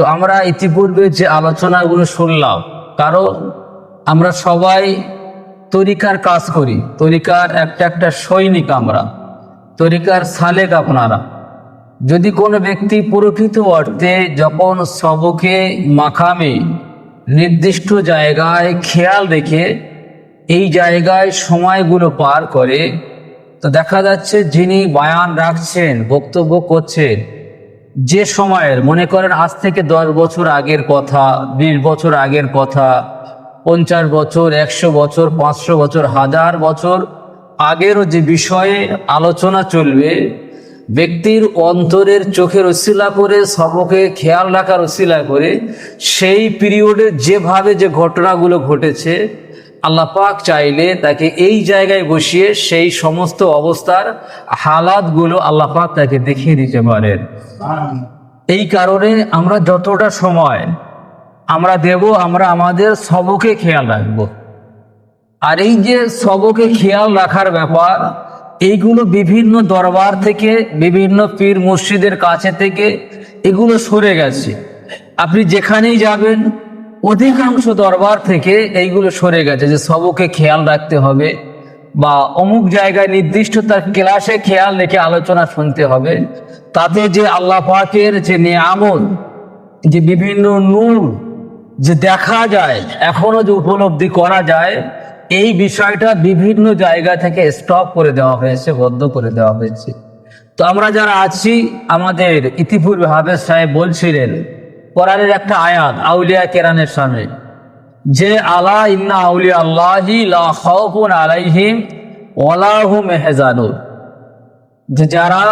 তো আমরা ইতিপূর্বে যে আলোচনাগুলো শুনলাম, কারণ আমরা সবাই তরিকার কাজ করি। তরিকার একটা একটা সৈনিক আমরা, তরিকার সালেক আপনারা। যদি কোনো ব্যক্তি প্রকৃত অর্থে যখন সবকে মাখামে নির্দিষ্ট জায়গায় খেয়াল রেখে এই জায়গায় সময়গুলো পার করে, তো দেখা যাচ্ছে যিনি বায়ান রাখছেন, বক্তব্য করছেন যে সময়ের, মনে করেন আজ থেকে দশ বছর আগের কথা, বিশ বছর আগের কথা, পঞ্চাশ বছর, একশো বছর, পাঁচশো বছর, হাজার বছর আগেরও যে বিষয়ে আলোচনা চলবে, ব্যক্তির অন্তরের চোখের অশিলা করে, সবকে খেয়াল রাখার অশিলা করে, সেই পিরিয়ডে যেভাবে যে ঘটনাগুলো ঘটেছে আল্লাহ পাক চাইলে তাকে এই জায়গায় বসিয়ে সেই সমস্ত অবস্থার হালাতগুলো আল্লাহ পাক তাকে দেখিয়ে দিতে পারেন। এই কারণে আমরা যতটা সময় আমরা দেব, আমরা আমাদের সবকে খেয়াল রাখব। আর এই যে সবকে খেয়াল রাখার ব্যাপার, এইগুলো বিভিন্ন দরবার থেকে, বিভিন্ন পীর মসজিদের কাছে থেকে এগুলো সরে গেছে। আপনি যেখানেই যাবেন অধিকাংশ দরবার থেকে এইগুলো সরে গেছে যে সবকে খেয়াল রাখতে হবে বা অমুক জায়গায় নির্দিষ্ট তার ক্লাসে খেয়াল রেখে আলোচনা শুনতে হবে। তাতে যে আল্লাহ পাকের যে নিয়ামত, যে বিভিন্ন নূর যে দেখা যায়, এখনও যে উপলব্ধি করা যায়, এই বিষয়টা বিভিন্ন জায়গা থেকে স্টপ করে দেওয়া হয়েছে বদ্ধ করে দেওয়া হয়েছে। তো আমরা যারা আছি, আমাদের ইতিপূর্বে হাফেজ সাহেব বলছিলেন কোরআনের একটা আয়াত, আউলিয়া কেরানের সামনে। যে আলা ইন্না আউলিয়া আল্লাহি লা আলাইহিম ইয়াহজানুন যে যারা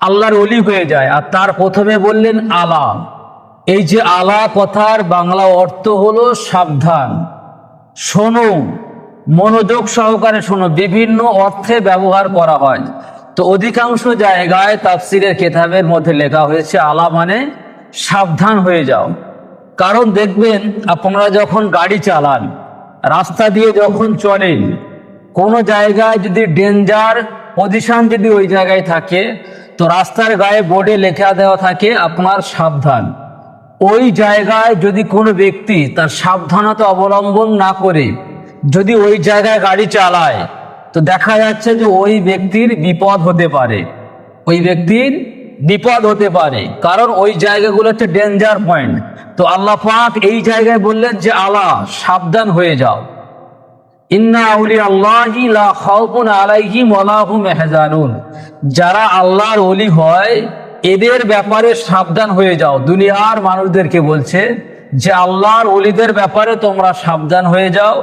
আল্লাহর অলি হয়ে যায় আর তার প্রথমে বললেন আলা। এই যে আলা কথার বাংলা অর্থ হলো সাবধান, শোনো, মনোযোগ সহকারে শোনো, বিভিন্ন অর্থে ব্যবহার করা হয়। তো অধিকাংশ জায়গায় তাফসিরের কেতাবের মধ্যে লেখা হয়েছে আলা মানে সাবধান হয়ে যাও। কারণ দেখবেন আপনারা যখন গাড়ি চালান, রাস্তা দিয়ে যখন চলেন, কোনো জায়গায় যদি ডেঞ্জার পজিশন যদি ওই জায়গায় থাকে, তো রাস্তার গায়ে বোর্ডে লেখা দেওয়া থাকে আপনার সাবধান। ওই জায়গায় যদি কোনো ব্যক্তি তার সাবধানতা অবলম্বন না করে যদি ওই জায়গায় গাড়ি চালায়, তো দেখা যাচ্ছে যে ওই ব্যক্তির বিপদ হতে পারে। ওই ব্যক্তির বিপদ হতে পারে। কারণ ওই জায়গাগুলো হচ্ছে ডেঞ্জার পয়েন্ট তো আল্লাহ পাক এই জায়গায় বললেন যে আল্লাহ সাবধান হয়ে যাও। যারা আল্লাহর ওলি হয়, এদের ব্যাপারে সাবধান হয়ে যাও। দুনিয়ার মানুষদেরকে বলছে যে, আল্লাহর ওলিদের ব্যাপারে তোমরা সাবধান হয়ে যাও।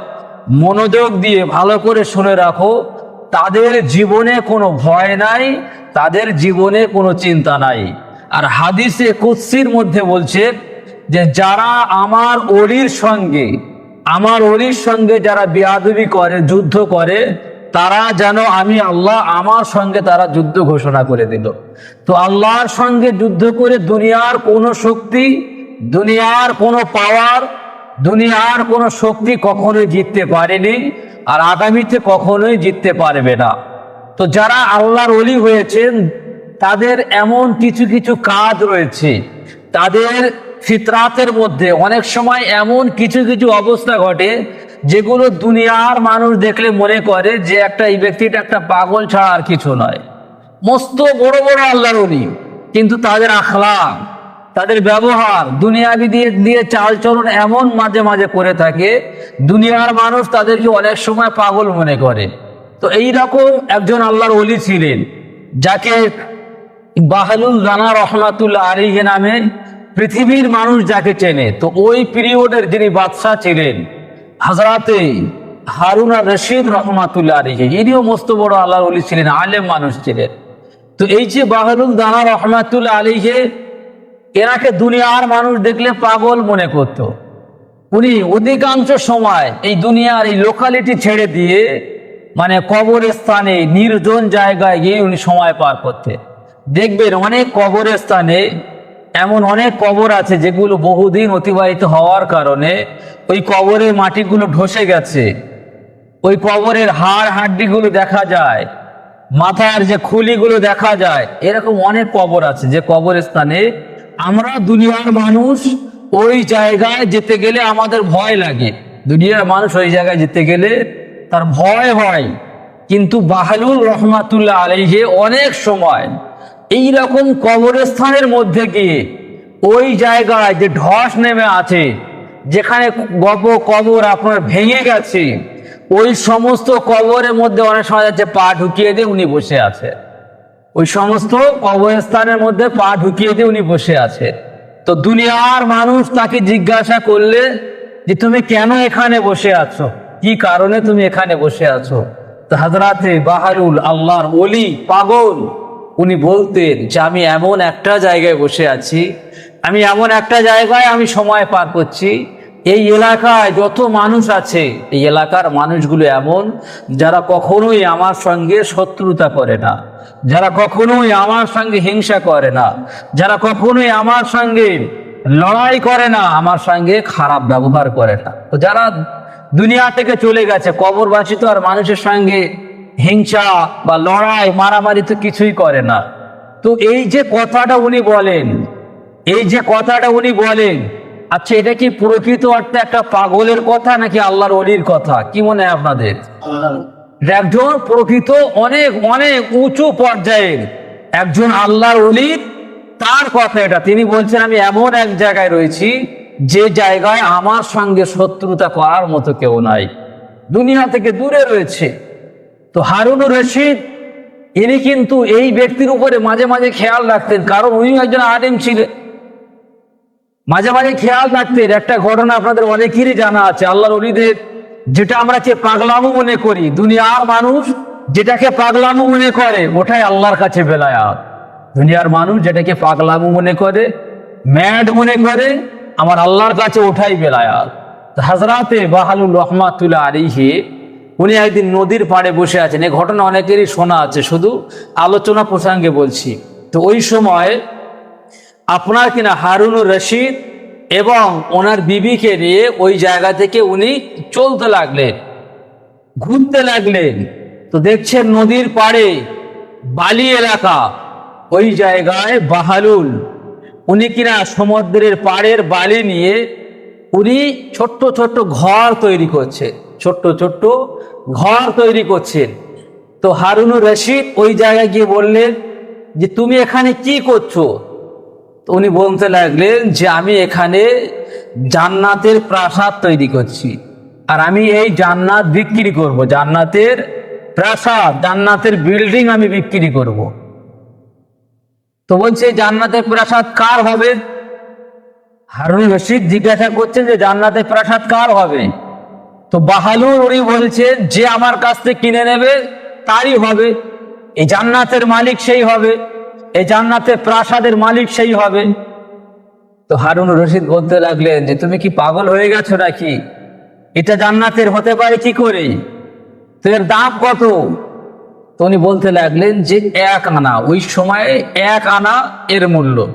মনোযোগ দিয়ে ভালো করে শুনে রাখো। তাদের জীবনে কোনো ভয় নাই, তাদের জীবনে কোনো চিন্তা নাই। আর হাদিসে কুৎসির মধ্যে বলছে যে, যারা আমার অলির সঙ্গে, আমার অলির সঙ্গে যারা বিয়াদবি করে, যুদ্ধ করে, তারা যেন আমি আল্লাহ আমার সঙ্গে তারা যুদ্ধ ঘোষণা করে দিল। তো আল্লাহর সঙ্গে যুদ্ধ করে দুনিয়ার কোনো শক্তি, দুনিয়ার কোনো পাওয়ার দুনিয়ার কোনো শক্তি কখনোই জিততে পারেনি আর আগামীতে কখনোই জিততে পারবে না। তো যারা আল্লাহর অলি হয়েছেন, তাদের এমন কিছু কিছু কাজ রয়েছে। তাদের ফিতরাতের মধ্যে অনেক সময় এমন কিছু কিছু অবস্থা ঘটে, যেগুলো দুনিয়ার মানুষ দেখলে মনে করে যে একটা এই ব্যক্তিটা একটা পাগল ছাড়া আর কিছু নয়। মস্ত বড় বড় আল্লাহর অলি কিন্তু তাদের আখলা তাদের ব্যবহার দুনিয়াবি দিয়ে দিয়ে চালচলন এমন মাঝে মাঝে করে থাকে, দুনিয়ার মানুষ তাদেরকে অনেক সময় পাগল মনে করে। তো এই রকম একজন আল্লাহর অলি ছিলেন, যাকে বাহালুল রানা রহমাতুল্লাহ আলিহে নামে পৃথিবীর মানুষ যাকে চেনে। তো ওই পিরিয়ডের যিনি বাদশাহ ছিলেন হাজরাতে হারুনা রশিদ রহমাতুল্লাহ আলিহে ইনিও মস্ত বড় আল্লাহর অলি ছিলেন, আলেম মানুষ ছিলেন। তো এই যে বাহালুল দানা রহমাতুল্লাহ আলিহে এনাকে দুনিয়ার মানুষ দেখলে পাগল মনে করত। উনি অধিকাংশ সময় এই দুনিয়ার এই লোকালিটি ছেড়ে দিয়ে মানে কবরস্থানে, নির্জন জায়গায় গিয়ে উনি সময় পার করতে। দেখবেন অনেক কবরস্থানে, এমন অনেক কবর আছে যেগুলো বহুদিন অতিবাহিত হওয়ার কারণে ওই কবরের মাটিগুলো ঢসে গেছে। ওই কবরের হাড় হাড্ডিগুলো দেখা যায়, মাথার যে খুলিগুলো দেখা যায়, এরকম অনেক কবর আছে যে কবরস্থানে আমরা দুনিয়ার মানুষ ওই জায়গায় যেতে গেলে আমাদের ভয় লাগে। দুনিয়ার মানুষ ওই জায়গায় যেতে গেলে তার ভয় হয়। কিন্তু বাহালুল রহমাতুল্লাহ আলাইহে অনেক সময় এই রকম কবরস্থানের মধ্যে গিয়ে ওই জায়গায় যে ঢস নেমে আছে, যেখানে গপ কবর আপনার ভেঙে গেছে, ওই সমস্ত কবরের মধ্যে অনেক সময় যাচ্ছে পা ঢুকিয়ে দিয়ে উনি বসে আছে। ওই সমস্ত কবরস্থানের মধ্যে পা ঢুকিয়ে দিয়ে উনি বসে আছে। তো দুনিয়ার মানুষ তাকে জিজ্ঞাসা করলে যে, তুমি কেন এখানে বসে আছো? কি কারণে তুমি এখানে বসে আছো? হাজরাতে বাহারুল আল্লাহর অলি পাগল, উনি বলতেন যে, আমি এমন একটা জায়গায় বসে আছি, আমি এমন একটা জায়গায় আমি সময় পার করছি। এই এলাকায় যত মানুষ আছে, এই এলাকার মানুষগুলো এমন যারা কখনোই আমার সঙ্গে শত্রুতা করে না। যারা কখনোই আমার সঙ্গে হিংসা করে না, যারা কখনোই আমার সঙ্গে লড়াই করে না, আমার সঙ্গে খারাপ ব্যবহার করে না। তো যারা দুনিয়া থেকে চলে গেছে, কবরবাসী তো আর মানুষের সঙ্গে হিংসা বা লড়াই, মারামারি তো কিছুই করে না। তো এই যে কথাটা উনি বলেন, এই যে কথাটা উনি বলেন আচ্ছা এটা কি প্রকৃত অর্থে একটা পাগলের কথা নাকি আল্লাহর অলির কথা? কি মনে হয় আপনাদের? একজন প্রকৃত অনেক অনেক উঁচু পর্যায়ের একজন আল্লাহর অলির তার কথা এটা। তিনি বলছেন, আমি এমন এক জায়গায় রয়েছি যে জায়গায় আমার সঙ্গে শত্রুতা করার মতো কেউ নাই। দুনিয়া থেকে দূরে রয়েছে। তো হারুনুর রশিদ, ইনি কিন্তু এই ব্যক্তির উপরে মাঝে মাঝে খেয়াল রাখতেন, কারণ উনি একজন আলিম ছিলেন। মাঝে মাঝে খেয়াল রাখতেন, একটা ঘটনা আপনাদের অনেকেরই জানা আছে। আল্লাহর অলিদের যেটা আমরা যে পাগলামো মনে করি, দুনিয়ার মানুষ যেটাকে পাগলামো মনে করে, ওটাই আল্লাহর কাছে বেলায়াত। দুনিয়ার মানুষ যেটাকে পাগলামো মনে করে ম্যাড মনে করে, আমার আল্লাহর কাছে ওঠাই বেলায়াত। হাজরাতে বাহালুল রহমাতুল্লাহ আলিহি উনি একদিন নদীর পাড়ে বসে আছেন। এই ঘটনা অনেকেরই শোনা আছে, শুধু আলোচনা প্রসঙ্গে বলছি। তো ওই সময় আপনার কিনা হারুনুর রশিদ এবং ওনার বিবিকে নিয়ে ওই জায়গা থেকে উনি চলতে লাগলেন, ঘুরতে লাগলেন। তো দেখছেন নদীর পাড়ে বালি এলাকা, ওই জায়গায় বাহালুল। উনি কিনা সমুদ্রের পাড়ের বালি নিয়ে উনি ছোট্ট ছোট্ট ঘর তৈরি করছেন ছোট্ট ছোট্ট ঘর তৈরি করছেন। তো হারুনুর রশিদ ওই জায়গায় গিয়ে বললেন যে, তুমি এখানে কি করছ? তো উনি বলতে লাগলেন যে আমি এখানে জান্নাতের প্রাসাদ তৈরি করছি। আর আমি এই জান্নাত বিক্রি করব, জান্নাতের প্রাসাদ, জান্নাতের বিল্ডিং আমি বিক্রি করব। তো বলছে, জান্নাতের প্রাসাদ কার হবে? হারুন রশিদ জিজ্ঞাসা করছেন যে, জান্নাতের প্রাসাদ কার হবে? তো বাহালুর উনি বলছেন, যে আমার কাছ থেকে কিনে নেবে, তারই হবে। এই জান্নাতের মালিক সেই হবে। এই জান্নাতের প্রাসাদের মালিক সেই হবে। তো হারুন রশিদ বলতে লাগলেন যে, তুমি কি পাগল হয়ে গেছো নাকি? এটা জান্নাতের হতে পারে কি করে? তো এর দাম কত? তো উনি বলতে লাগলেন যে, এক আনা। ওই সময়ে এক আনা এর মূল্য।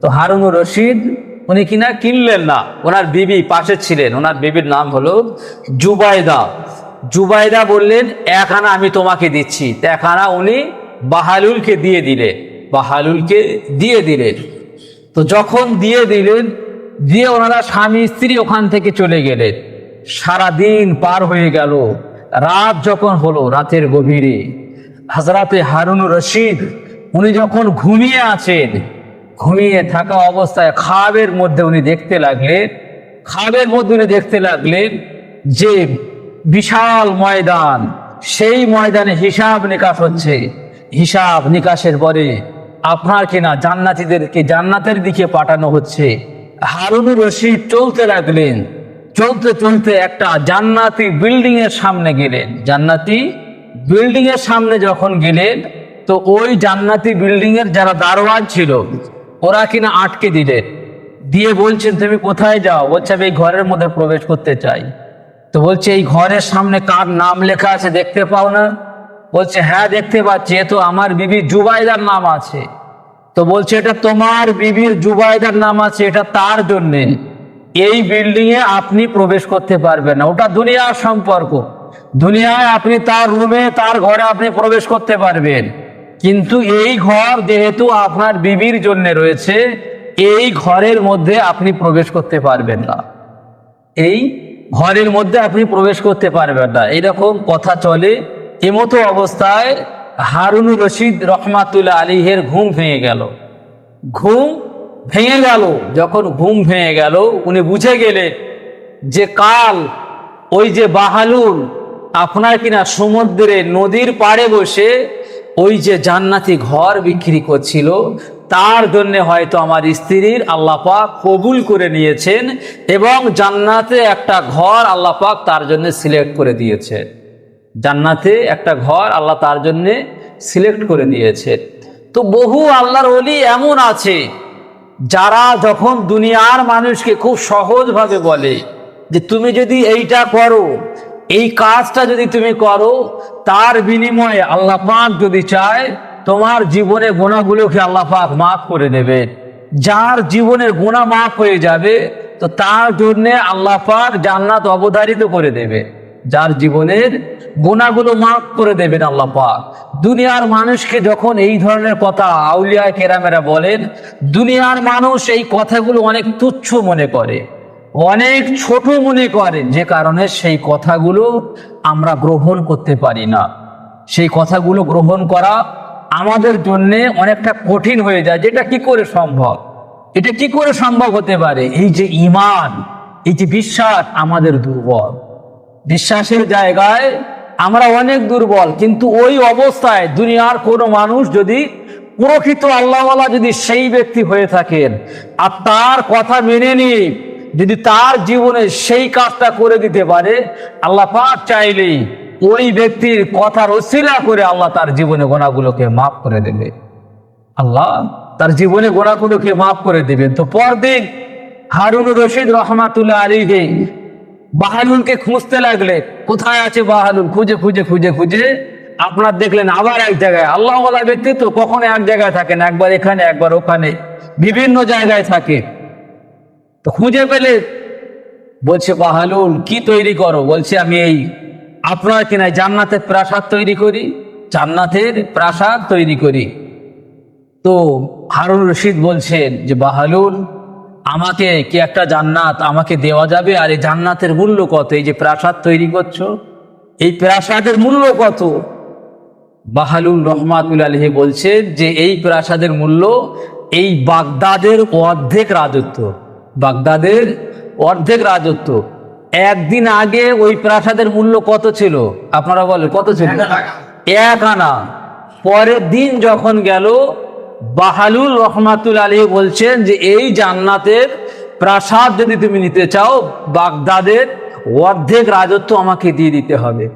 তো হারুন রশিদ উনি কিনা কিনলেন না। ওনার বিবি পাশে ছিলেন। ওনার বিবির নাম হলো জুবাইদা জুবাইদা বললেন, এক আনা আমি তোমাকে দিচ্ছি। এক আনা উনি বাহালুলকে দিয়ে দিলেন। বাহালুলকে দিয়ে দিলেন। তো যখন দিয়ে দিলেন, দিয়ে ওনারা স্বামী, স্ত্রী ওখান থেকে চলে গেলেন। সারা দিন পার হয়ে গেল। রাত যখন হলো, রাতের গভীরে হাজরাতে হারুন রশিদ, উনি যখন ঘুমিয়ে আছেন, ঘুমিয়ে থাকা অবস্থায় খাবের মধ্যে উনি দেখতে লাগলেন, খাবের মধ্যে উনি দেখতে লাগলেন যে বিশাল ময়দান। সেই ময়দানে হিসাব নিকাশ হচ্ছে। হিসাব নিকাশের পরে আপনার কিনা জান্নাতীদেরকে জান্নাতের দিকে পাঠানো হচ্ছে? হারুনুর রশিদ চলতে লাগলেন। চলতে চলতে একটা জান্নাতি বিল্ডিং এর সামনে গেলেন। জান্নাতি বিল্ডিং এর সামনে যখন গেলেন, তো ওই জান্নাতি বিল্ডিং এর যারা দারোয়ান ছিল, ওরা কিনা আটকে দিলেন। দিয়ে বলছেন, তুমি কোথায় যাও? বলছে, আমি এই ঘরের মধ্যে প্রবেশ করতে চাই। তো বলছে, এই ঘরের সামনে কার নাম লেখা আছে দেখতে পাও না? বলছে হ্যাঁ দেখতে পাচ্ছি, এ তো আমার বিবি জুবাইদার নাম আছে। তো বলছে, এটা তোমার বিবির জুবাইদার নাম আছে, এটা তার জন্যে। এই বিল্ডিং এ আপনি প্রবেশ করতে পারবেন না। ওটা দুনিয়ার সম্পর্ক। দুনিয়ায় আপনি তার রুমে, তার ঘরে আপনি প্রবেশ করতে পারবেন। কিন্তু এই ঘর যেহেতু আপনার বিবির জন্য রয়েছে, এই ঘরের মধ্যে আপনি প্রবেশ করতে পারবেন না। এই ঘরের মধ্যে আপনি প্রবেশ করতে পারবেন না। এরকম কথা চলে। এমতো অবস্থায় হারুনুর রশিদ রহমাতুল্লাহ আলীহের ঘুম ভেঙে গেল। ঘুম ভেঙে গেল। যখন ঘুম ভেঙে গেল, উনি বুঝে গেলেন যে কাল, ওই যে বাহালুল আপনার কিনা সমুদ্রে নদীর পাড়ে বসে ওই যে জান্নাতি ঘর বিক্রি করছিল, তার জন্য হয়তো আমার স্ত্রীর আল্লাপাক কবুল করে নিয়েছেন এবং জান্নাতে একটা ঘর আল্লাপাক তার জন্য সিলেক্ট করে দিয়েছেন। জান্নাতে একটা ঘর আল্লাহ তার জন্য সিলেক্ট করে দিয়েছে। তো বহু আল্লাহর অলি এমন আছে, যারা যখন দুনিয়ার মানুষকে খুব সহজভাবে বলে যে তুমি যদি এইটা করো, এই কাজটা যদি তুমি করো, তার বিনিময়ে আল্লাহ পাক যদি চায়, তোমার জীবনে গোনাগুলোকে আল্লাহ পাক মাফ করে দেবে। যার জীবনের গোনা মাফ হয়ে যাবে, তো তার জন্যে আল্লাহ পাক জান্নাত অবধারিত করে দেবে। যার জীবনের গুণাগুলো মাফ করে দেবেন আল্লাহ পাক। দুনিয়ার মানুষকে যখন এই ধরনের কথা আউলিয়া কেরামেরা বলেন, দুনিয়ার মানুষ এই কথাগুলো অনেক তুচ্ছ মনে করে, অনেক ছোট মনে করে, যে কারণে সেই কথাগুলো আমরা গ্রহণ করতে পারি না। সেই কথাগুলো গ্রহণ করা আমাদের জন্য অনেকটা কঠিন হয়ে যায়, যেটা কি করে সম্ভব? এটা কি করে সম্ভব হতে পারে? এই যে ইমান এই যে বিশ্বাস আমাদের দুর্বল। বিশ্বাসের জায়গায় আমরা অনেক দুর্বল, কিন্তু ওই অবস্থায় দুনিয়ার কোনো মানুষ যদি প্রকৃত আল্লাহওয়ালা যদি সেই ব্যক্তি হয়ে থাকেন আর তার কথা মেনে নিয়ে যদি তার জীবনে সেই কাজটা করে দিতে পারে, আল্লাহ পাক চাইলেই ওই ব্যক্তির কথার অশিলা করে আল্লাহ তার জীবনে গোনাগুলোকে মাফ করে দেবে। আল্লাহ তার জীবনে গোনাগুলোকে মাফ করে দেবেন। তো পরদিন হারুন রশিদ রহমাতুল্লাহ আলীকে বাহালুলকে খুঁজতে লাগলে, কোথায় আছে বাহালুল খুঁজে খুঁজে খুঁজে খুঁজে আপনার দেখলেন আবার এক জায়গায়। আল্লাহ ব্যক্তি তো কখনো এক জায়গায় থাকেন একবার এখানে, একবার ওখানে, বিভিন্ন জায়গায় থাকে। তো খুঁজে পেলে বলছে বাহালুল কি তৈরি করো? বলছে, আমি এই আপনার কিনা জান্নাতের প্রাসাদ তৈরি করি, জান্নাতের প্রাসাদ তৈরি করি। তো হারুন রশিদ বলছেন যে বাহালুল আমাকে কি একটা জান্নাত আমাকে দেওয়া যাবে? আর এই জান্নাতের মূল্য কত? এই যে প্রাসাদ তৈরি করছ এই প্রাসাদের মূল্য কত? বাহালুল রহমাতুল আলহি বলছেন যে এই প্রাসাদের মূল্য এই বাগদাদের অর্ধেক রাজত্ব। বাগদাদের অর্ধেক রাজত্ব। একদিন আগে ওই প্রাসাদের মূল্য কত ছিল? আপনারা বলেন কত ছিল? এক আনা। পরের দিন যখন গেল বাহালুল রহমাতুল আলী বলছেন যে, এই জান্নাতের প্রাসাদ যদি তুমি নিতে চাও, বাগদাদের অর্ধেক রাজত্ব আমাকে দিয়ে দিতে হবে।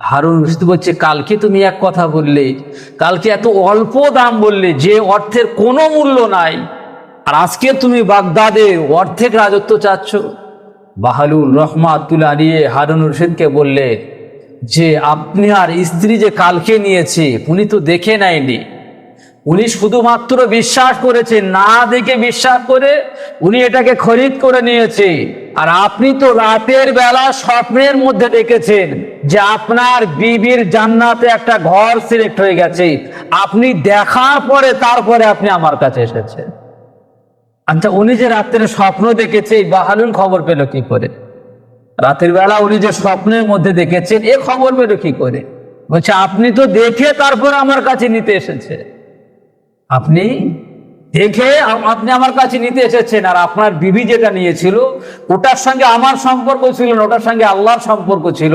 হারুন রশিদ বলছে, কালকে তুমি এক কথা বললে, কালকে এত অল্প দাম বললে যে অর্থের কোনো মূল্য নাই, আর আজকে তুমি বাগদাদে অর্ধেক রাজত্ব চাচ্ছ? বাহালুল রহমাতুল আলিয়ে হারুন রশিদকে বললে, যে, আপনি আর স্ত্রী যে কালকে নিয়েছে, উনি তো দেখে নেয়নি। উনি শুধুমাত্র বিশ্বাস করেছে, না দেখে বিশ্বাস করে উনি এটাকে খরিদ করে নিয়েছে। আর আপনি তো রাতের বেলা স্বপ্নের মধ্যে দেখেছেন যে আপনার বিবির জান্নাতে একটা ঘর সিলেক্ট হয়ে গেছে। আপনি দেখার পরে তারপরে আপনি আমার কাছে এসেছেন। আচ্ছা উনি যে রাত্রে স্বপ্ন দেখেছে, এই বাহালুল খবর পেল কি করে? রাতের বেলা উনি যে স্বপ্নের মধ্যে দেখেছেন, এ খবর পেল কি করে? বলছে, আপনি তো দেখে তারপর আমার কাছে নিতে এসেছে। আপনি দেখে আপনি আমার কাছে নিতে এসেছেন আর আপনার বিবি যেটা নিয়েছিল, ওটার সঙ্গে আমার সম্পর্ক ছিল না, ওটার সঙ্গে আল্লাহর সম্পর্ক ছিল।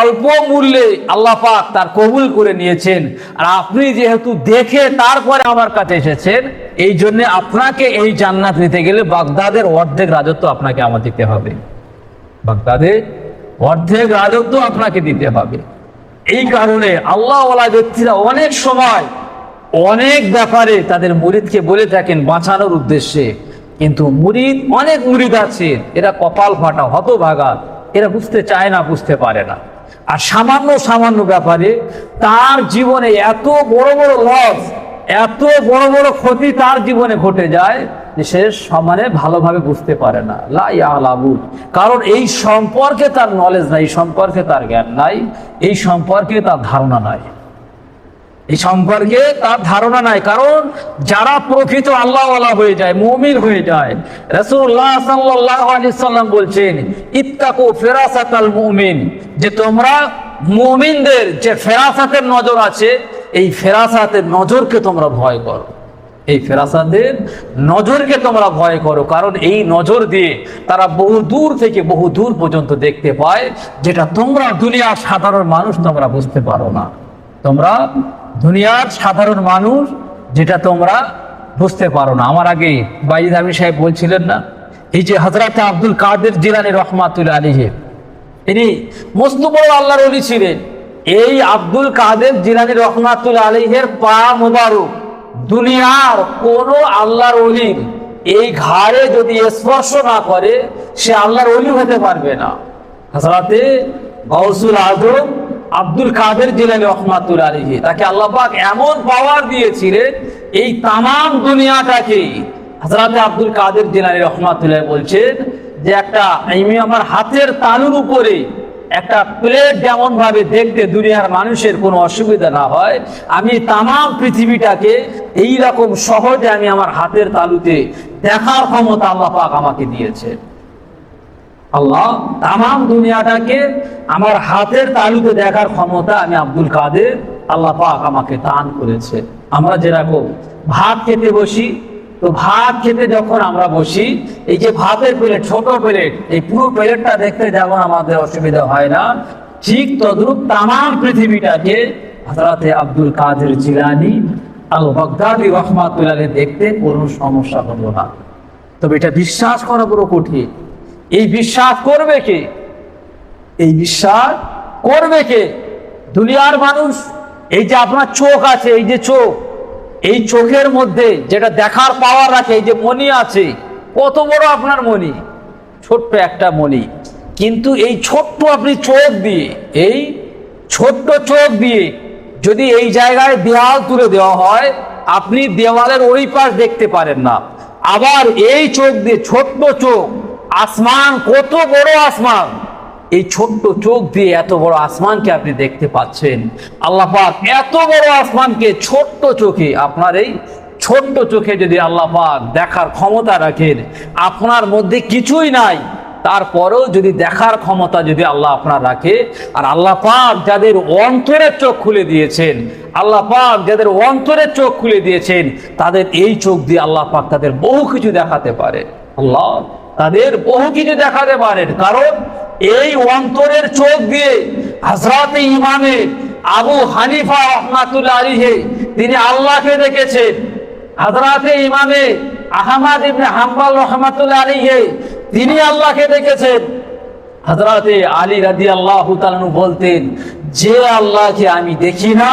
অল্প মূল্যে আল্লাহ পাক তার কবুল করে নিয়েছেন। আর আপনি যেহেতু দেখে তারপরে আমার কাছে এসেছেন, এই জন্যে আপনাকে এই জান্নাত নিতে গেলে বাগদাদের অর্ধেক রাজত্ব আপনাকে আমার দিতে হবে। বাগদাদের অর্ধেক রাজত্ব আপনাকে দিতে হবে। এই কারণে আল্লাহওয়ালা ব্যক্তিরা অনেক সময় অনেক ব্যাপারে তাদের মুরিদকে বলে থাকেন বাঁচানোর উদ্দেশ্যে। কিন্তু মুরিদ অনেক মুরিদ আছে, এরা কপাল ফাটা, হতভাগা, এরা বুঝতে চায় না, বুঝতে পারে না। আর সামান্য সামান্য ব্যাপারে তার জীবনে এত বড় বড় লস, এত বড় বড় ক্ষতি তার জীবনে ঘটে যায় যে সে সমানে ভালোভাবে বুঝতে পারে না। লা ইয়ালামু। কারণ এই সম্পর্কে তার নলেজ নাই সম্পর্কে তার জ্ঞান নাই, এই সম্পর্কে তার ধারণা নাই। এই সম্পর্কে তার ধারণা নাই, কারণ যারা প্রকৃত আল্লাহওয়ালা হয়ে যায়, মুমিন হয়ে যায়, রাসূলুল্লাহ সাল্লাল্লাহু আলাইহি সাল্লাম বলছেন, ইত্তাকু ফিরাসাতাল মুমিন যে তোমরা মুমিনদের যে ফেরাসাতের নজর আছে, এই ফেরাসাতের নজরকে তোমরা ভয় করো। এই ফেরাসাদের নজরকে তোমরা ভয় করো, কারণ এই নজর দিয়ে তারা বহু দূর থেকে বহু দূর পর্যন্ত দেখতে পায়, যেটা তোমরা দুনিয়ার সাধারণ মানুষ তোমরা বুঝতে পারো না। তোমরা দুনিয়ার সাধারণ মানুষ যেটা তোমরা বুঝতে পারো না। আমার আগে বাইদ আমির সাহেব বলছিলেন না, এই যে হজরত আব্দুল কাদের জিলানি রহমাতুল্লাহ আলিহের তিনি মস্ত আল্লাহর অলি ছিলেন। এই আব্দুল কাদের জিলানি রহমাতুল্লাহ আলিহের পা মোবারক, দুনিয়ার কোন আল্লাহর অলির এই ঘাড়ে যদি স্পর্শ না করে, সে আল্লাহর অলি হতে পারবে না। হাসরাতে গৌসুল আজম আব্দুল কাদের জিলানি রহমাতুল আলিহি তাকে আল্লাপাক এমন পাওয়ার দিয়েছিলেন, এই তামাম দুনিয়াটাকে হাজরাতে আব্দুল কাদের জিলানি রহমাতুল্লাহ বলছেন যে একটা, আমি আমার হাতের তালুর উপরে একটা প্লেট যেমন ভাবে দেখতে দুনিয়ার মানুষের কোনো অসুবিধা না হয়, আমি তামাম পৃথিবীটাকে এই রকম সহজে আমি আমার হাতের তালুতে দেখার ক্ষমতা আল্লাহ পাক আমাকে দিয়েছে আল্লাহ তামাম দুনিয়াটাকে আমার হাতের তালুতে দেখার ক্ষমতা আমি আব্দুল কাদের। আল্লাহ পাক আমাকে দান করেছে। আমরা যেরকম ভাত খেতে বসি, তো ভাত খেতে যখন আমরা বসি, এই যে ভাতের প্লেট ছোট প্লেট এই পুরো প্লেটটা দেখতে যেমন আমাদের অসুবিধা হয় না, ঠিক তদ্রুপ তামাম পৃথিবীটাকে হজরতে Abdul Qadir Jilani al Baghdadi রহমাতুল্লাহ দেখতে কোনো সমস্যা হলো না। তবে এটা বিশ্বাস করা পুরো কঠিন। এই বিশ্বাস করবে কে? এই বিশ্বাস করবে কে? দুনিয়ার মানুষ, এই যে আপনার চোখ আছে, এই যে চোখ, এই চোখের মধ্যে যেটা দেখার পাওয়ার আছে এই যে মনি আছে, কত বড় আপনার মনি ছোট্ট একটা মনি কিন্তু এই ছোট্ট আপনি চোখ দিয়ে, এই ছোট্ট চোখ দিয়ে যদি এই জায়গায় দেওয়াল তুলে দেওয়া হয়, আপনি দেওয়ালের ওই পাশ দেখতে পারেন না। আবার এই চোখ দিয়ে ছোট্ট চোখ আসমান, কত বড় আসমান? এই ছোট্ট চোখ দিয়ে এত বড় আসমানকে আপনি দেখতে পাচ্ছেন। আল্লাহ পাক এত বড় আসমানকে ছোট্ট চোখে আপনার এই ছোট্ট চোখে যদি আল্লাহ পাক দেখার ক্ষমতা রাখেন, আপনার মধ্যে কিছুই নাই। তারপরেও যদি দেখার ক্ষমতা যদি আল্লাহ আপনার রাখে, আর আল্লাহ পাক যাদের অন্তরের চোখ খুলে দিয়েছেন, আল্লাহ পাক যাদের অন্তরের চোখ খুলে দিয়েছেন, তাদের এই চোখ দিয়ে আল্লাহ পাক তাদের বহু কিছু দেখাতে পারে। আল্লাহ তাদের বহু কিছু দেখাতে পারেন। কারণ এই অন্তরের চোখ দিয়ে হজরত ইমামে আবু হানিফা রহমাতুল্লাহ আলিহে তিনি আল্লাহকে দেখেছেন। হজরতে ইমামে আহমাদ ইবনে হাম্বাল রহমাতুল্লাহ আলিহে তিনি আল্লাহকে দেখেছেন। হজরতে আলী রাদি আল্লাহ বলতেন, যে আল্লাহকে আমি দেখি না,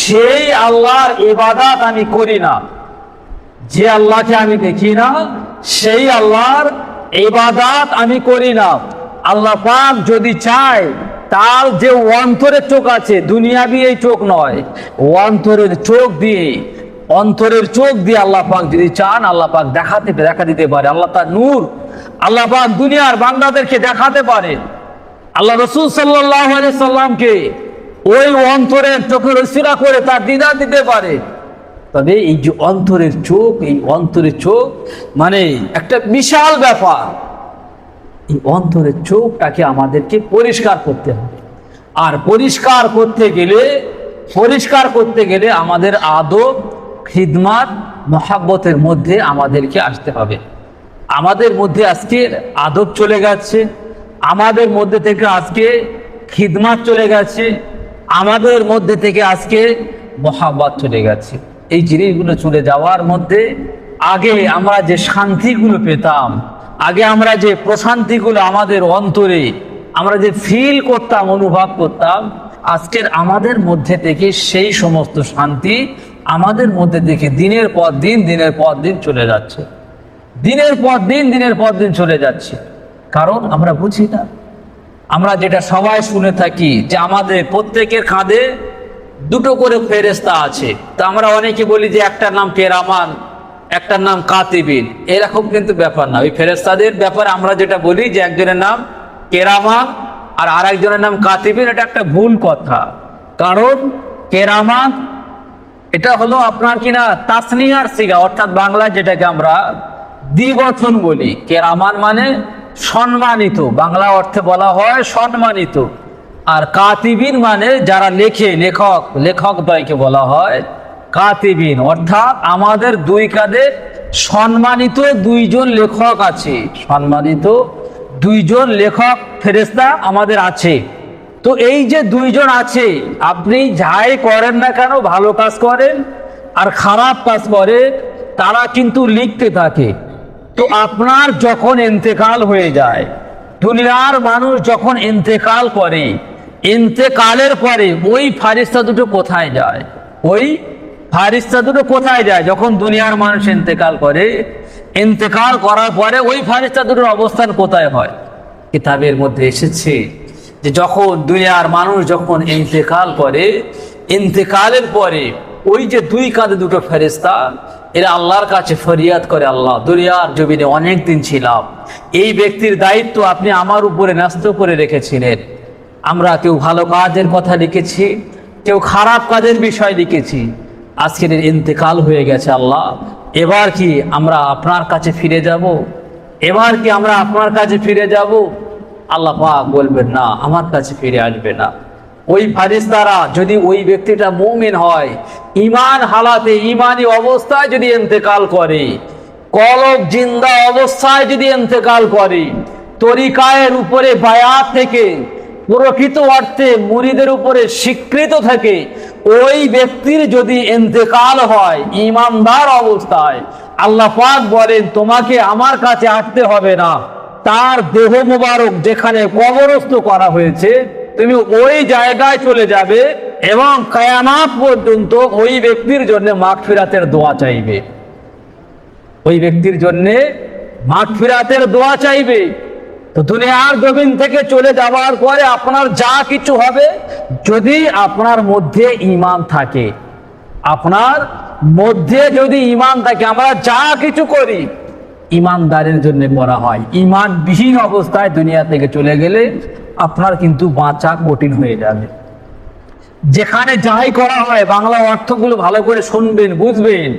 সেই আল্লাহর ইবাদাত আমি করি না। যে আল্লাহকে আমি দেখি না সেই আল্লাহর ইবাদাত আমি করি না। আল্লাহ পাক যদি চায়, তার যে অন্তরের চোখ আছে, দুনিয়াবি এই চোখ নয়। অন্তরের চোখ দিয়ে, অন্তরের চোখ দিয়ে আল্লাহ পাক যদি চান, আল্লাহ পাক দেখাতে, দেখা দিতে পারে। আল্লাহ তার নূর, আল্লাহ পাক দুনিয়ার বান্দাদেরকে দেখাতে পারে। আল্লাহ রসুল সাল্লাহ সাল্লামকে ওই অন্তরের চোখের রসিরা করে তার দিদার দিতে পারে। তবে এই যে অন্তরের চোখ, এই অন্তরের চোখ মানে একটা বিশাল ব্যাপার। এই অন্তরের চোখটাকে আমাদেরকে পরিষ্কার করতে হবে। আর পরিষ্কার করতে গেলে, পরিষ্কার করতে গেলে আমাদের আদব, খিদমাত, মহাব্বতের মধ্যে আমাদেরকে আসতে হবে। আমাদের মধ্যে আজকে আদব চলে গেছে, আমাদের মধ্যে থেকে আজকে খিদমাত চলে গেছে, আমাদের মধ্যে থেকে আজকে মহাব্বত চলে গেছে। এই জিনিসগুলো চলে যাওয়ার মধ্যে আগে আমরা যে শান্তিগুলো পেতাম, আগে আমরা যে প্রশান্তিগুলো আমাদের অন্তরে আমরা যে ফিল করতাম, অনুভব করতাম, আজকের আমাদের মধ্যে থেকে সেই সমস্ত শান্তি আমাদের মধ্যে থেকে দিনের পর দিন, দিনের পর দিন চলে যাচ্ছে। দিনের পর দিন, দিনের পর দিন চলে যাচ্ছে। কারণ আমরা বুঝি না। আমরা যেটা সবাই শুনে থাকি যে আমাদের প্রত্যেকের কাঁধে দুটো করে ফেরেস্তা আছে। তো আমরা অনেকে বলি যে একটার নাম কেরামান, একটার নাম কাতিবিন। এরকম কিন্তু ব্যাপার না। ওই ফেরেস্তাদের ব্যাপারে আমরা যেটা বলি যে একজনের নাম কেরামান আর আরেকজনের নাম কাতিবিন, এটা একটা ভুল কথা। কারণ কেরামান এটা হলো আপনার কিনা তাসনিয়ার সিগা, অর্থাৎ বাংলায় যেটাকে আমরা দ্বিবচন বলি। কেরামান মানে সম্মানিত। বাংলা অর্থে বলা হয় সম্মানিত। আর কাতিবিন মানে যারা লেখে, লেখক লেখক দ্বয়কে বলা হয়, কাতিবিন। অর্থাৎ আমাদের দুই কাঁধে সম্মানিত দুইজন লেখক আছে। সম্মানিত দুইজন লেখক ফেরেস্তা আমাদের আছে। তো এই যে দুইজন আছে, আপনি যাই করেন না কেন, ভালো কাজ করেন আর খারাপ কাজ করে তারা কিন্তু লিখতে থাকে। তো আপনার যখন ইন্তেকাল হয়ে যায়, দুনিয়ার মানুষ যখন ইন্তেকাল করে ইন্তেকালের পরে ওই ফারিস্তা দুটো কোথায় যায়? ওই ফারিস্তা দুটো কোথায় যায়? যখন দুনিয়ার মানুষ ইন্তেকাল করে, ইন্তেকাল করার পরে ওই ফারিস্তা দুটোর অবস্থান কোথায় হয়? কিতাবের মধ্যে এসেছে যে যখন দুনিয়ার মানুষ যখন ইন্তেকাল করে, ইন্তেকালের পরে ওই যে দুই কাঁধে দুটো ফেরিস্তা এরা আল্লাহর কাছে ফরিয়াদ করে, আল্লাহ, দুনিয়ার জমিনে অনেক দিন ছিলাম। এই ব্যক্তির দায়িত্ব আপনি আমার উপরে ন্যস্ত করে রেখেছিলেন। আমরা কেউ ভালো কাজের কথা লিখেছি, কেউ খারাপ কাজের বিষয় লিখেছি। আজকের ইন্তেকাল হয়ে গেছে আল্লাহ। এবার কি আমরা আপনার কাছে ফিরে যাব? এবার কি আমরা আপনার কাছে ফিরে যাব? আল্লাহ পাক বলবেন, না, আমার কাছে ফিরে আসবে না। ওই ফারিস্তারা যদি ওই ব্যক্তিটা মুমিন হয় ইমান হালাতে ইমানি অবস্থায় যদি ইন্তেকাল করে, কলব জিন্দা অবস্থায় যদি ইন্তেকাল করে, তরিকায়ের উপরে বায়াত থেকে প্রকৃত অর্থে মুরিদের উপরে স্বীকৃত থাকে, ওই ব্যক্তির যদি ইন্তেকাল হয় ইমানদার অবস্থায়, আল্লাহ পাক বলেন, তোমাকে আমার কাছে আসতে হবে না। তার দেহ মোবারক যেখানে কবরস্থ করা হয়েছে, তুমি ওই জায়গায় চলে যাবে এবং কায়ামাত পর্যন্ত ওই ব্যক্তির জন্য মাগফিরাতের দোয়া চাইবে। ওই ব্যক্তির জন্য মাগফিরাতের দোয়া চাইবে। তো দুনিয়ার জমিন থেকে চলে যাওয়ার পরে আপনার যা কিছু হবে, যদি আপনার মধ্যে ইমান থাকে, আপনার মধ্যে যদি ইমান থাকে, আমরা যা কিছু করি ইমানদারের জন্য করা হয়। ইমানবিহীন অবস্থায় দুনিয়া থেকে চলে গেলে আপনার কিন্তু বাঁচা কঠিন হয়ে যাবে। যেখানে যাই করা হয়, বাংলা অর্থগুলো ভালো করে শুনবেন, বুঝবেন,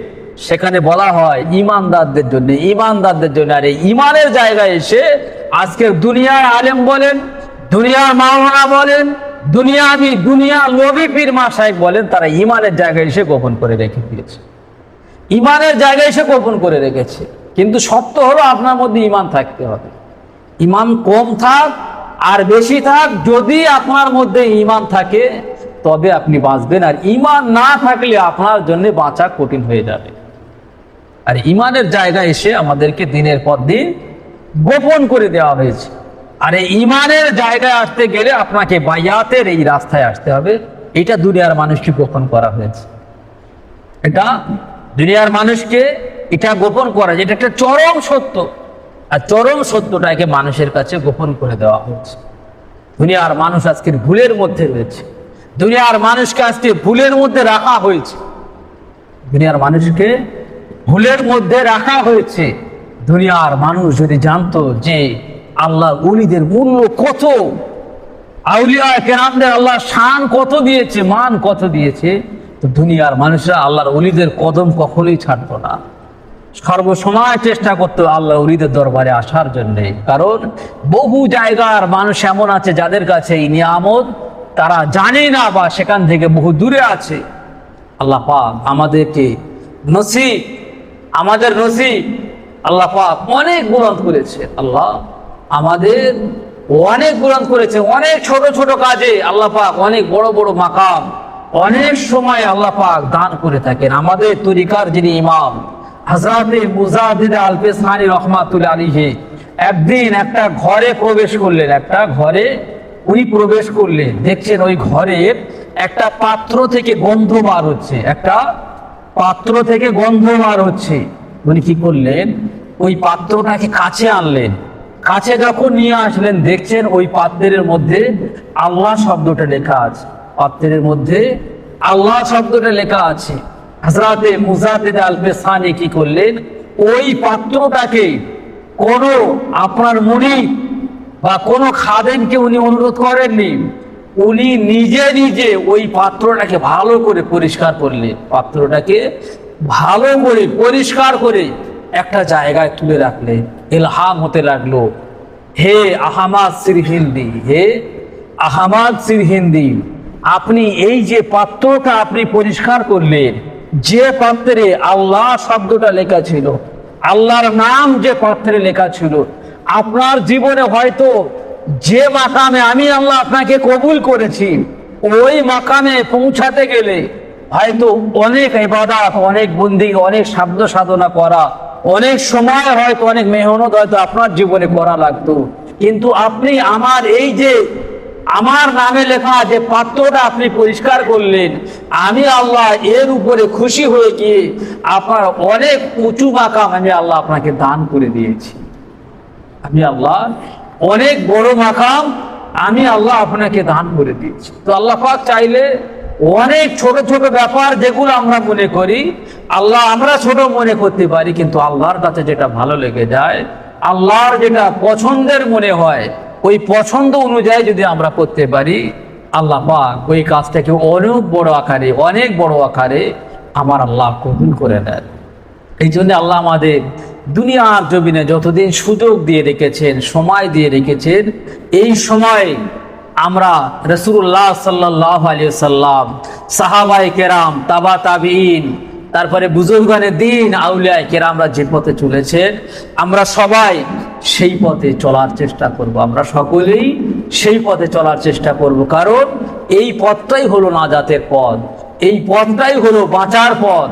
সেখানে বলা হয় ইমানদারদের জন্য ইমানদারদের জন্য। আর ইমানের জায়গায় এসে আজকের দুনিয়ার আলেম বলেন, দুনিয়ার মাওলানা বলেন, দুনিয়াবি দুনিয়া লবি পীর মা সাহেব বলেন, তারা ইমানের জায়গায় এসে গোপন করে রেখে দিয়েছে। ইমানের জায়গায় এসে গোপন করে রেখেছে। কিন্তু সত্য হলো আপনার মধ্যে ইমান থাকতে হবে। ইমান কম থাক আর বেশি থাক, যদি আপনার মধ্যে ইমান থাকে, তবে আপনি বাঁচবেন। আর ইমান না থাকলে আপনার জন্য বাঁচা কঠিন হয়ে যাবে। আর ইমানের জায়গায় এসে আমাদেরকে দিনের পর দিন গোপন করে দেওয়া হয়েছে। আর এই ইমানের জায়গায় আসতে গেলে আপনাকে বায়াতের এই রাস্তায় আসতে হবে। এটা দুনিয়ার মানুষকে গোপন করা হয়েছে। এটা দুনিয়ার মানুষকে এটা গোপন করা, যেটা একটা চরম সত্য। আর চরম সত্যটাকে মানুষের কাছে গোপন করে দেওয়া হয়েছে। দুনিয়ার মানুষ আজকের ভুলের মধ্যে রয়েছে। দুনিয়ার মানুষকে আজকে ভুলের মধ্যে রাখা হয়েছে। দুনিয়ার মানুষকে ভুলের মধ্যে রাখা হয়েছে। দুনিয়ার মানুষ যদি জানতো যে আল্লাহ উলিদের মূল্য কত আউলিয়া কেরামদের আল্লাহ শান কত দিয়েছে, মান কত দিয়েছে, তো দুনিয়ার মানুষরা আল্লাহর অলিদের কদম কখনোই ছাড়তো না। সর্বসময় চেষ্টা করতো আল্লাহ উলিদের দরবারে আসার জন্য। কারণ বহু জায়গার মানুষ এমন আছে যাদের কাছে এই নিয়ামত তারা জানে না বা সেখান থেকে বহু দূরে আছে। আল্লাহ পাক আমাদেরকে নসিব, আমাদের নসিব আল্লাহ পাক অনেক বুলন্দ করেছে। আল্লাহ আমাদের অনেক বুলন্দ করেছে। অনেক ছোট ছোট কাজে আল্লাহ পাক অনেক বড় বড় মাকাম অনেক সময় আল্লাহ পাক দান করে থাকেন। আমাদের তরিকার যিনি ইমাম হাজরাতে মুজাহিদ আলফেসানি রহমাতুল আলীহে একদিন একটা ঘরে প্রবেশ করলেন। একটা ঘরে উনি প্রবেশ করলেন। দেখছেন ওই ঘরের একটা পাত্র থেকে গন্ধ বার হচ্ছে। একটা পাত্র থেকে গন্ধ বার হচ্ছে। উনি কি করলেন? ওই পাত্রটাকে কাছে আনলেন। কাছে যখন নিয়ে আসলেন, দেখছেন ওই পাত্রের মধ্যে আল্লাহ শব্দটা লেখা আছে। পাত্রের মধ্যে আল্লাহ শব্দটা লেখা আছে। হাজরাতে মুজাহিদ আলফেসানি কি করলেন? ওই পাত্রটাকে কোন আপনার মুনি বা কোনো খাদেনকে উনি অনুরোধ করেননি। উনি নিজে নিজে ওই পাত্রটাকে ভালো করে পরিষ্কার করলেন। পাত্রটাকে ভালো করে, পরিষ্কার করে একটা জায়গায় তুলে রাখলেন এলহাম হতে লাগল, হে আহমাদ সির হিন্দি, হে আহমাদ সির হিন্দি, আপনি এই যে পাত্রটা আপনি পরিষ্কার করলেন, যে পাত্রে আল্লাহ শব্দটা লেখা ছিল, আল্লাহর নাম যে পাত্রে লেখা ছিল, আপনার জীবনে হয়তো যে মাকামে আমি আল্লাহ আপনাকে কবুল করেছি, ওই মাকামে পৌঁছাতে গেলে হয়তো অনেক ইবাদত, অনেক বন্দি, অনেক সাধ্য সাধনা করা, অনেক সময় হয়তো, অনেক মেহনত হয়তো আপনার জীবনে করা লাগতো। কিন্তু আপনি আমার এই যে, আমার নামে লেখা যে পাত্রটা আপনি পরিষ্কার করলেন, আমি আল্লাহ এর উপরে খুশি হয়ে গিয়ে আপনার অনেক উঁচু মাকাম আমি আল্লাহ আপনাকে দান করে দিয়েছি। আমি আল্লাহ অনেক বড় মাকাম আমি আল্লাহ আপনাকে দান করে দিয়েছি। তো আল্লাহ পাক চাইলে অনেক ছোট ছোট ব্যাপার যেগুলো আমরা মনে করি, আল্লাহ আমরা ছোট মনে করতে পারি, কিন্তু আল্লাহর কাছে যেটা ভালো লেগে যায়, আল্লাহর যেটা পছন্দের মনে হয়, ওই পছন্দ অনুযায়ী যদি আমরা করতে পারি, আল্লাহ পাক ওই কাজটাকে অনেক বড় আকারে, অনেক বড় আকারে আমার আল্লাহ কবুল করে নেন। এই জন্য আল্লাহ আমাদের দুনিয়ার জমিনে যতদিন সুযোগ দিয়ে রেখেছেন, সময় দিয়ে রেখেছেন, এই সময় আমরা রসুল্লাহ সাল্লাহ আলী সাল্লাম সাহাবাই কেরাম, তাবা তাবিন তারপরে বুজুর্গানে দিন, আউলিয়ায় কেরামরা যে পথে চলেছেন আমরা সবাই সেই পথে চলার চেষ্টা করব। আমরা সকলেই সেই পথে চলার চেষ্টা করব। কারণ এই পথটাই হলো নাজাতের পথ, এই পথটাই হলো বাঁচার পথ।